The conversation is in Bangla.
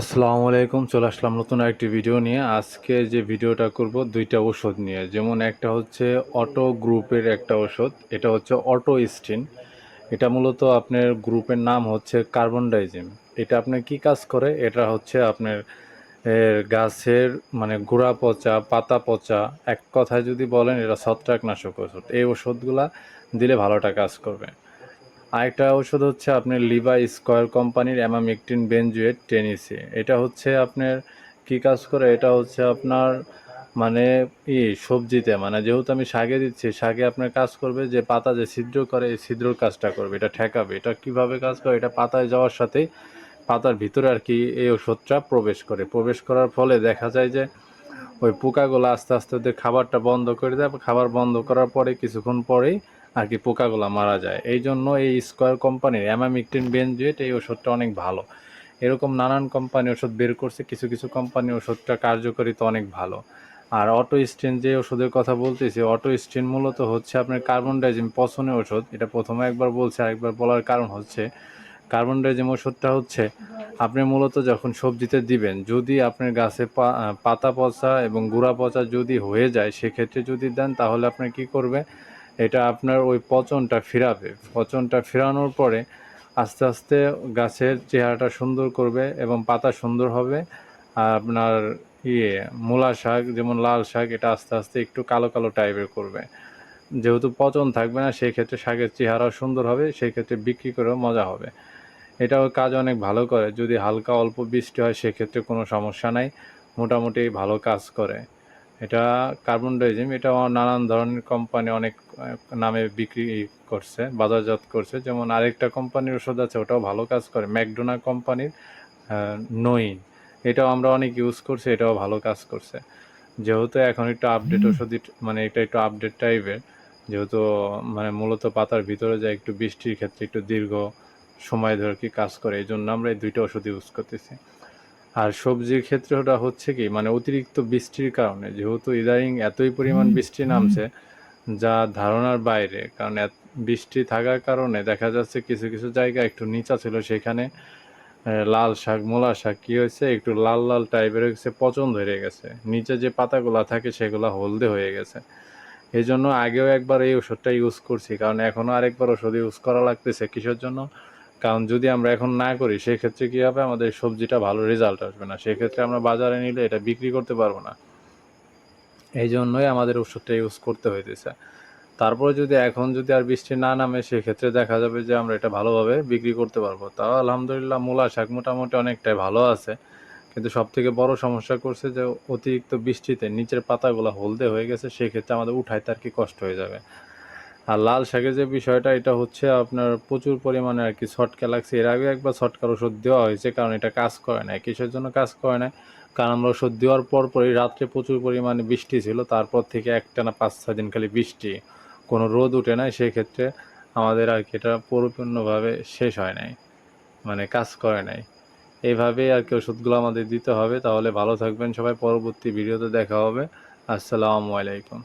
আসসালামু আলাইকুম, চলে আসলাম নতুন একটি ভিডিও নিয়ে। আজকে যে ভিডিওটা করব দুইটা ওষুধ নিয়ে। যেমন একটা হচ্ছে অটো গ্রুপের একটা ওষুধ এটা হচ্ছে অটো স্টিন। এটা মূলত আপনার গ্রুপের নাম হচ্ছে কার্বন ডাইজিম এটা আপনার কি কাজ করে? এটা হচ্ছে আপনার গাছের মানে গোড়া পচা, পাতা পচা, এক কথায় যদি বলেন এটা ছত্রাকনাশক ওষুধ এই ওষুধগুলা দিলে ভালোটা কাজ করবে। আরেকটা ওষুধ হচ্ছে আপনার লিভা স্কোয়ার কোম্পানির অ্যামামিকটিন বেনজুয়েট টেনিসি। এটা হচ্ছে আপনার কি কাজ করে? এটা হচ্ছে আপনার মানে ই সবজিতে মানে যেহেতু আমি শাকে দিচ্ছি, শাকে আপনার কাজ করবে যে পাতা যে ছিদ্র করে, এই ছিদ্রর কাজটা করবে, এটা ঠেকাবে। এটা কীভাবে কাজ করে? এটা পাতায় যাওয়ার সাথেই পাতার ভিতরে আর কি এই ওষুধটা প্রবেশ করে। প্রবেশ করার ফলে দেখা যায় যে ওই পোকাগুলো আস্তে আস্তে ওদের খাবারটা বন্ধ করে দেয়। খাবার বন্ধ করার পরে কিছুক্ষণ পরেই আর কি পোকাগুলো মারা যায়। এই জন্য এই স্কোয়ার কোম্পানির অ্যামামিকটিন বেনজুয়েট এই ওষুধটা অনেক ভালো। এরকম নানান কোম্পানি ওষুধ বের করছে, কিছু কিছু কোম্পানি ওষুধটা কার্যকারিতা অনেক ভালো। আর অটো স্টেন যে ওষুধের কথা বলতেছি অটো স্টেন মূলত হচ্ছে আপনার কার্বন ডাইজিম পছনের ওষুধ। এটা প্রথমে একবার বলছে, আরেকবার বলার কারণ হচ্ছে কার্বন ডাইজিম ওষুধটা হচ্ছে, আপনি মূলত যখন সবজিতে দিবেন, যদি আপনার গাছে পাতা পচা এবং গুঁড়া পচা যদি হয়ে যায়, সেক্ষেত্রে যদি দেন, তাহলে আপনার কি করবে এটা আপনার ওই পচনটা ফিরাবে। পচনটা ফেরানোর পরে আস্তে আস্তে গাছের চেহারাটা সুন্দর করবে এবং পাতা সুন্দর হবে। আর আপনার ইয়ে মূলা শাক, যেমন লাল শাক, এটা আস্তে আস্তে একটু কালো কালো টাইপের করবে। যেহেতু পচন থাকবে না সেই ক্ষেত্রে শাকের চেহারা সুন্দর হবে সেই ক্ষেত্রে বিক্রি করেও মজা হবে। এটাও কাজ অনেক ভালো করে। যদি হালকা অল্প বৃষ্টি হয় সেক্ষেত্রে কোনো সমস্যা নাই। মোটামুটি ভালো কাজ করে। এটা কার্বন ডাইজিম এটা নানান ধরনের কোম্পানি অনেক নামে বিক্রি করছে বাজারজাত করছে। যেমন আরেকটা কোম্পানির ওষুধ আছে ওটাও ভালো কাজ করে। ম্যাকডোনা কোম্পানির নইন। এটাও আমরা অনেক ইউজ করছি এটাও ভালো কাজ করছে। যেহেতু এখন একটু আপডেট ওষুধ মানে এটা একটু আপডেট টাইপের যেহেতু মানে মূলত পাতার ভিতরে যায় একটু বৃষ্টির ক্ষেত্রে একটু দীর্ঘ সময় ধরে কি কাজ করে এই জন্য আমরা এই দুইটা ওষুধ ইউজ করতেছি। আর সবজির ক্ষেত্রে ওটা হচ্ছে কি মানে অতিরিক্ত বৃষ্টির কারণে যেহেতু ইদারিং এতই পরিমাণ বৃষ্টি নামছে যা ধারণার বাইরে কারণ বৃষ্টি থাকার কারণে দেখা যাচ্ছে কিছু কিছু জায়গা একটু নিচা ছিল সেখানে লাল শাক মোলা শাক কী হয়েছে একটু লাল লাল টাইপের হয়েছে পচন ধরে গেছে। নিচে যে পাতাগুলো থাকে সেগুলো হলদে হয়ে গেছে। এই জন্য আগেও একবার এই ওষুধটা ইউজ করছি, কারণ এখনও আরেকবার ওষুধ ইউজ করা লাগতেছে কিসের জন্য? কারণ যদি আমরা এখন না করি, সেক্ষেত্রে কী হবে? আমাদের সবজিটা ভালো রেজাল্ট আসবে না। সেক্ষেত্রে আমরা বাজারে নিলে এটা বিক্রি করতে পারব না। এই জন্যই আমাদের ওষুধটা ইউজ করতে হইতেছে। তারপরে যদি এখন যদি আর বৃষ্টি না নামে, সেক্ষেত্রে দেখা যাবে যে আমরা এটা ভালোভাবে বিক্রি করতে পারব। তাও আলহামদুলিল্লাহ, মূলা শাক মোটামুটি অনেকটাই ভালো আছে। কিন্তু সব থেকে বড় সমস্যা করছে যে অতিরিক্ত বৃষ্টিতে নিচের পাতাগুলো হলদে হয়ে গেছে, সেক্ষেত্রে আমাদের উঠাইতে আর কি কষ্ট হয়ে যাবে। আর লাল শাকের যে বিষয়টা, এটা হচ্ছে আপনার প্রচুর পরিমাণে আর কি ছটকা লাগছে। এর আগে একবার ছটকার ওষুধ দেওয়া হয়েছে, কারণ এটা কাজ করে না, কিসের জন্য কাজ করে না? কারণ আমরা ওষুধ দেওয়ার পর পরই রাত্রে প্রচুর পরিমাণে বৃষ্টি ছিল, তারপর থেকে একটা না পাঁচ ছয় দিন খালি বৃষ্টি, কোনো রোদ উঠে নাই, সেক্ষেত্রে আমাদের আর কি এটা পরিপূর্ণভাবে শেষ হয় নাই মানে কাজ করে নাই। এইভাবেই আর কি ওষুধগুলো আমাদের দিতে হবে, তাহলে ভালো থাকবেন সবাই, পরবর্তী ভিডিওতে দেখা হবে। আসসালামু আলাইকুম।